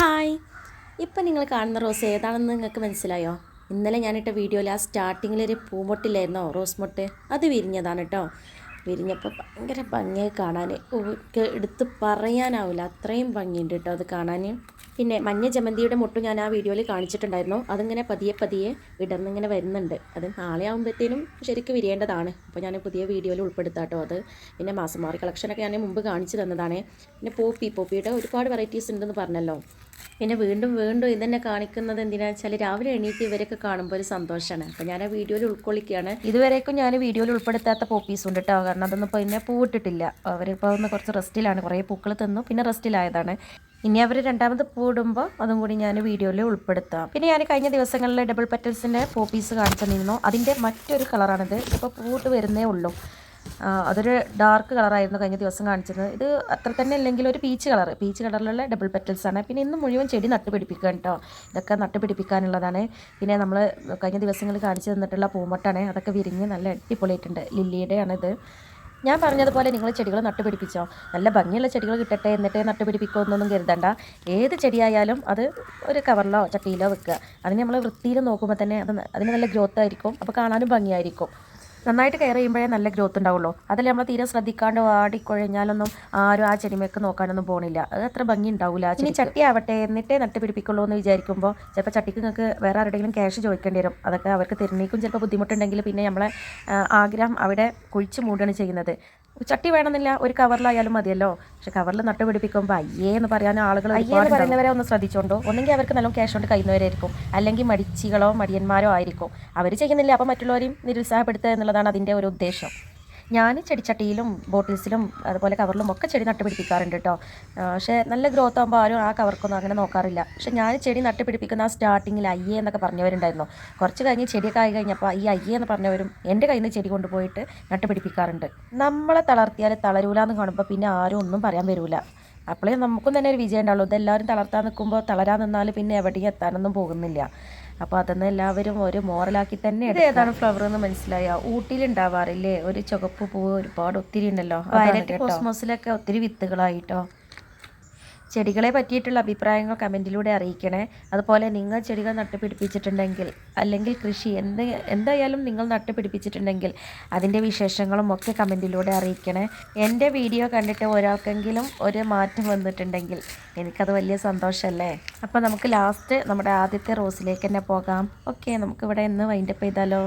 Hi. ഇപ്പം നിങ്ങൾ കാണുന്ന റോസ് ഏതാണെന്ന് നിങ്ങൾക്ക് മനസ്സിലായോ? ഇന്നലെ ഞാനിട്ട വീഡിയോയിൽ ആ സ്റ്റാർട്ടിങ്ങിലൊരു പൂമൊട്ടില്ലായിരുന്നോ റോസ് മൊട്ട്? അത് വിരിഞ്ഞതാണ് കേട്ടോ വിരിഞ്ഞപ്പോൾ ഭയങ്കര ഭംഗിയായി കാണാൻ. എടുത്ത് പറയാനാവില്ല. അത്രയും ഭംഗിയുണ്ട് കേട്ടോ അത് കാണാൻ. പിന്നെ മഞ്ഞ ജമന്തിയുടെ മുട്ടും ഞാൻ ആ വീഡിയോയിൽ കാണിച്ചിട്ടുണ്ടായിരുന്നു. അതിങ്ങനെ പതിയെ പതിയെ വിടർന്നിങ്ങനെ വരുന്നുണ്ട്. അത് നാളെ ആകുമ്പോഴത്തേനും ശരിക്കും വിരിയേണ്ടതാണ്. അപ്പോൾ ഞാൻ പുതിയ വീഡിയോയിൽ ഉൾപ്പെടുത്താട്ടോ അത്. പിന്നെ മാസം മാറി കളക്ഷനൊക്കെ ഞാൻ മുമ്പ് കാണിച്ചു തന്നതാണ്. പിന്നെ പോപ്പി പോപ്പിയുടെ ഒരുപാട് വെറൈറ്റീസ് ഉണ്ടെന്ന് പറഞ്ഞല്ലോ. പിന്നെ വീണ്ടും വീണ്ടും ഇതന്നെ കാണിക്കുന്നത് എന്തിനാ വെച്ചാൽ രാവിലെ എണീറ്റ് ഇവരൊക്കെ കാണുമ്പോൾ ഒരു സന്തോഷമാണ് അപ്പോൾ ഞാൻ ആ വീഡിയോയിൽ ഉൾക്കൊള്ളിക്കുകയാണ്. ഇതുവരേക്കും ഞാൻ വീഡിയോയിൽ ഉൾപ്പെടുത്താത്ത പോപ്പീസ് ഉണ്ട് കേട്ടോ കാരണം അതൊന്നും ഇപ്പോൾ പിന്നെ പൂവിട്ടിട്ടില്ല. അവരിപ്പോൾ ഒന്ന് കുറച്ച് റെസ്റ്റിലാണ് കുറേ പൂക്കൾ തന്നു. പിന്നെ റെസ്റ്റിലായതാണ് ഇനി അവർ രണ്ടാമത് പൂടുമ്പോൾ അതും കൂടി ഞാൻ വീഡിയോയിൽ ഉൾപ്പെടുത്താം. പിന്നെ ഞാൻ കഴിഞ്ഞ ദിവസങ്ങളിൽ ഡബിൾ പെറ്റൽസിന്റെ പോപ്പീസ് കാണിച്ചു തന്നിരുന്നു അതിന്റെ മറ്റൊരു കളറാണിത്. ഇപ്പോൾ പൂട്ട് വരുന്നേ ഉള്ളൂ. അതൊരു ഡാർക്ക് കളറായിരുന്നു കഴിഞ്ഞ ദിവസം കാണിച്ചത് ഇത് അത്ര തന്നെ അല്ലെങ്കിൽ ഒരു പീച്ച് കളർ പീച്ച് കളറിലുള്ള ഡബിൾ പെറ്റൽസ് ആണ് പിന്നെ ഇന്ന് മുഴുവൻ ചെടി നട്ടുപിടിപ്പിക്കുക കേട്ടോ. ഇതൊക്കെ നട്ടുപിടിപ്പിക്കാനുള്ളതാണ്. പിന്നെ നമ്മൾ കഴിഞ്ഞ ദിവസങ്ങളിൽ കാണിച്ചു തന്നിട്ടുള്ള പൂമട്ടാണ്. അതൊക്കെ വിരിഞ്ഞ് നല്ല അടിപൊളിയായിട്ടുണ്ട്. ലില്ലിയുടെ ആണിത് ഞാൻ പറഞ്ഞതുപോലെ നിങ്ങൾ ചെടികൾ നട്ടുപിടിപ്പിച്ചോ? നല്ല ഭംഗിയുള്ള ചെടികൾ കിട്ടട്ടെ എന്നിട്ട് നട്ടുപിടിപ്പിക്കോ എന്നൊന്നും കരുതണ്ട. ഏത് ചെടിയായാലും അത് ഒരു കവറിലോ ചട്ടിയിലോ വെക്കുക. അതിന് നമ്മൾ വൃത്തിയിൽ നോക്കുമ്പോൾ തന്നെ അത് അതിന് നല്ല ഗ്രോത്ത് ആയിരിക്കും. അപ്പോൾ കാണാനും ഭംഗിയായിരിക്കും. നന്നായിട്ട് കെയർ ചെയ്യുമ്പോഴേ നല്ല ഗ്രോത്ത് ഉണ്ടാവുള്ളൂ. അതിൽ നമ്മൾ തീരെ ശ്രദ്ധിക്കാണ്ട് വാടിക്കൊഴിഞ്ഞാലൊന്നും ആരും ആ ചെടിമേക്ക് നോക്കാനൊന്നും പോണില്ല. അത് അത്ര ഭംഗി ഉണ്ടാവില്ല ഇനി ചട്ടി ആവട്ടെ എന്നിട്ടേ നട്ടുപിടിപ്പിക്കുള്ളൂ എന്ന് വിചാരിക്കുമ്പോൾ ചിലപ്പോൾ ചട്ടിക്ക് നിങ്ങൾക്ക് വേറെ ആരുടെയെങ്കിലും ക്യാഷ് ചോദിക്കേണ്ടി വരും. അതൊക്കെ അവർക്ക് തിരുന്നേക്കും ചിലപ്പോൾ ബുദ്ധിമുട്ടുണ്ടെങ്കിൽ പിന്നെ നമ്മളെ ആഗ്രഹം അവിടെ കുഴിച്ച് മൂടുകയാണ് ചെയ്യുന്നത്. ചട്ടി വേണമെന്നില്ല ഒരു കവറിലായാലും മതിയല്ലോ. പക്ഷെ കവറിൽ നട്ടുപിടിപ്പിക്കുമ്പോൾ അയ്യേ എന്ന് പറയാൻ ആളുകൾ അയ്യേ എന്ന് പറയുന്നവരെ ഒന്ന് ശ്രദ്ധിച്ചോണ്ടോ? ഒന്നെങ്കിൽ അവർക്ക് നല്ല ക്യാഷ് കൊണ്ട് കഴിയുന്നവരായിരിക്കും അല്ലെങ്കിൽ മടിച്ചികളോ മടിയന്മാരോ ആയിരിക്കും. അവർ ചെയ്യുന്നില്ല അപ്പോൾ മറ്റുള്ളവരെയും നിരുത്സാഹപ്പെടുത്തുക എന്നുള്ളതാണ് അതിന്റെ ഒരു ഉദ്ദേശം. ഞാൻ ചെടിച്ചട്ടിയിലും ബോട്ടിൽസിലും അതുപോലെ കവറിലും ഒക്കെ ചെടി നട്ടുപിടിപ്പിക്കാറുണ്ട് കേട്ടോ. പക്ഷേ നല്ല ഗ്രോത്ത് ആകുമ്പോൾ ആരും ആ കവർക്കൊന്നും അങ്ങനെ നോക്കാറില്ല. പക്ഷേ ഞാൻ ചെടി നട്ടുപിടിപ്പിക്കുന്ന ആ സ്റ്റാർട്ടിങ്ങിൽ അയ്യേ എന്നൊക്കെ പറഞ്ഞവരുണ്ടായിരുന്നു. കുറച്ച് കഴിഞ്ഞ് ചെടിയൊക്കെ ആയി കഴിഞ്ഞപ്പോൾ ഈ അയ്യേ എന്ന് പറഞ്ഞവരും എന്റെ കയ്യിൽ നിന്ന് ചെടി കൊണ്ടുപോയിട്ട് നട്ടുപിടിപ്പിക്കാറുണ്ട്. നമ്മളെ തളർത്തിയാൽ തളരൂല എന്ന് കാണുമ്പോൾ പിന്നെ ആരും ഒന്നും പറയാൻ വരില്ല അപ്പോഴേ നമുക്കും തന്നെ ഒരു വിജയം ഉണ്ടാവുള്ളൂ. ഇതെല്ലാവരും തളർത്താൻ നിൽക്കുമ്പോൾ തളരാൻ നിന്നാൽ പിന്നെ എവിടെയും എത്താനൊന്നും പോകുന്നില്ല. അപ്പോൾ അതൊന്നും എല്ലാവരും ഒരു മോറലാക്കി തന്നെ ഇത് ഏതാണ് ഫ്ലവർ എന്ന് മനസ്സിലായ? ഊട്ടിയിൽ ഉണ്ടാവാറില്ലേ ഒരു ചുവപ്പ് പൂവ് ഒരുപാട് ഒത്തിരി ഉണ്ടല്ലോ. വയലറ്റ് കോസ്മോസിലൊക്കെ ഒത്തിരി വിത്തുകളായിട്ടോ. ചെടികളെ പറ്റിയിട്ടുള്ള അഭിപ്രായങ്ങൾ കമന്റിലൂടെ അറിയിക്കണേ. അതുപോലെ നിങ്ങൾ ചെടികൾ നട്ടുപിടിപ്പിച്ചിട്ടുണ്ടെങ്കിൽ അല്ലെങ്കിൽ കൃഷി എന്ത് എന്തായാലും നിങ്ങൾ നട്ടുപിടിപ്പിച്ചിട്ടുണ്ടെങ്കിൽ അതിന്റെ വിശേഷങ്ങളും ഒക്കെ കമന്റിലൂടെ അറിയിക്കണേ. എന്റെ വീഡിയോ കണ്ടിട്ട് ഒരാൾക്കെങ്കിലും ഒരു മാറ്റം വന്നിട്ടുണ്ടെങ്കിൽ എനിക്കത് വലിയ സന്തോഷമല്ലേ? അപ്പോൾ നമുക്ക് ലാസ്റ്റ് നമ്മുടെ ആദ്യത്തെ റോസിലേക്ക് തന്നെ പോകാം. ഓക്കെ നമുക്കിവിടെ ഇന്ന് വൈൻഡപ്പ് ചെയ്താലോ?